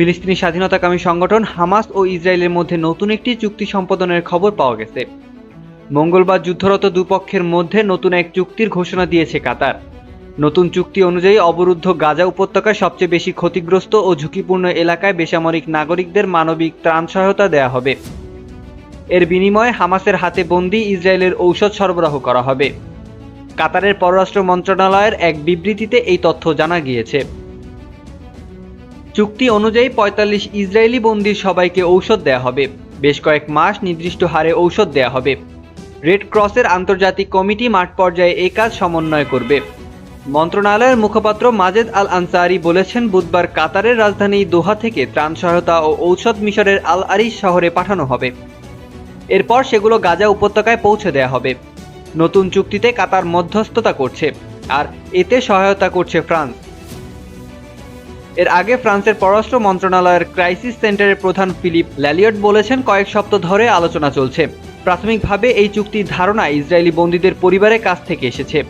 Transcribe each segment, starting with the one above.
ফিলিস্তিনি স্বাধীনতাকামী সংগঠন হামাস ও ইসরায়েলের মধ্যে নতুন একটি চুক্তি সম্পাদনের খবর পাওয়া গেছে। মঙ্গলবার যুদ্ধরত দুপক্ষের মধ্যে নতুন এক চুক্তির ঘোষণা দিয়েছে কাতার। নতুন চুক্তি অনুযায়ী অবরুদ্ধ গাজা উপত্যকায় সবচেয়ে বেশি ক্ষতিগ্রস্ত ও ঝুঁকিপূর্ণ এলাকায় বেসামরিক নাগরিকদের মানবিক ত্রাণ সহায়তা দেওয়া হবে। এর বিনিময়ে হামাসের হাতে বন্দি ইসরায়েলের ঔষধ সরবরাহ করা হবে। কাতারের পররাষ্ট্র মন্ত্রণালয়ের এক বিবৃতিতে এই তথ্য জানা গিয়েছে। চুক্তি অনুযায়ী পঁয়তাল্লিশ ইসরায়েলি বন্দির সবাইকে ঔষধ দেয়া হবে। বেশ কয়েক মাস নির্দিষ্ট হারে ঔষধ দেয়া হবে। রেড ক্রসের আন্তর্জাতিক কমিটি মাঠ পর্যায়ে এই কাজ সমন্বয় করবে। মন্ত্রণালয়ের মুখপাত্র মাজেদ আল আনসারি বলেছেন, বুধবার কাতারের রাজধানী দোহা থেকে ত্রাণ সহায়তা ও ঔষধ মিশরের আল আরিশ শহরে পাঠানো হবে। এরপর সেগুলো গাজা উপত্যকায় পৌঁছে দেয়া হবে। নতুন চুক্তিতে কাতার মধ্যস্থতা করছে, আর এতে সহায়তা করছে ফ্রান্স। এর আগে ফ্রান্সের পররাষ্ট্র মন্ত্রণালয়ের ক্রাইসিস সেন্টারের প্রধান ফিলিপ ল্যালিয়ট বলেছেন, কয়েক সপ্তাহ ধরে আলোচনা চলছে। প্রাথমিকভাবে এই চুক্তির ধারণা ইসরায়েলি বন্দীদের পরিবারের কাছ থেকে এসেছে।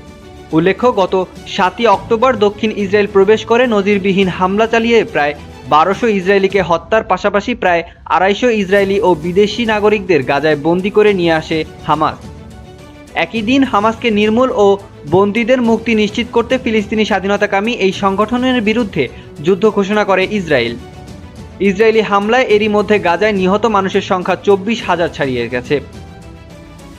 উল্লেখ্য, গত সাতই অক্টোবর দক্ষিণ ইসরায়েল প্রবেশ করে নজিরবিহীন হামলা চালিয়ে প্রায় বারোশো ইসরায়েলিকে হত্যার পাশাপাশি প্রায় আড়াইশো ইসরায়েলি ও বিদেশি নাগরিকদের গাজায় বন্দি করে নিয়ে আসে হামাস। একই দিন হামাসকে নির্মূল ও বন্দীদের মুক্তি নিশ্চিত করতে ফিলিস্তিনি স্বাধীনতাকামী এই সংগঠনের বিরুদ্ধে যুদ্ধ ঘোষণা করে ইসরায়েল। ইসরায়েলি হামলায় এরই মধ্যে গাজায় নিহত মানুষের সংখ্যা চব্বিশ হাজার ছাড়িয়ে গেছে।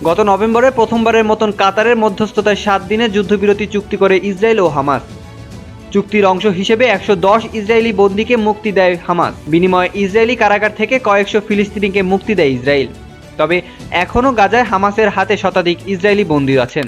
গত নভেম্বরে প্রথমবারের মতন কাতারের মধ্যস্থতায় সাত দিনের যুদ্ধবিরতি চুক্তি করে ইসরায়েল ও হামাস। চুক্তির অংশ হিসেবে একশো দশ ইসরায়েলি বন্দীকে মুক্তি দেয় হামাস। বিনিময়ে ইসরায়েলি কারাগার থেকে কয়েকশো ফিলিস্তিনিকে মুক্তি দেয় ইসরায়েল। তবে এখনও গাজায় হামাসের হাতে শতাধিক ইসরায়েলি বন্দী আছেন।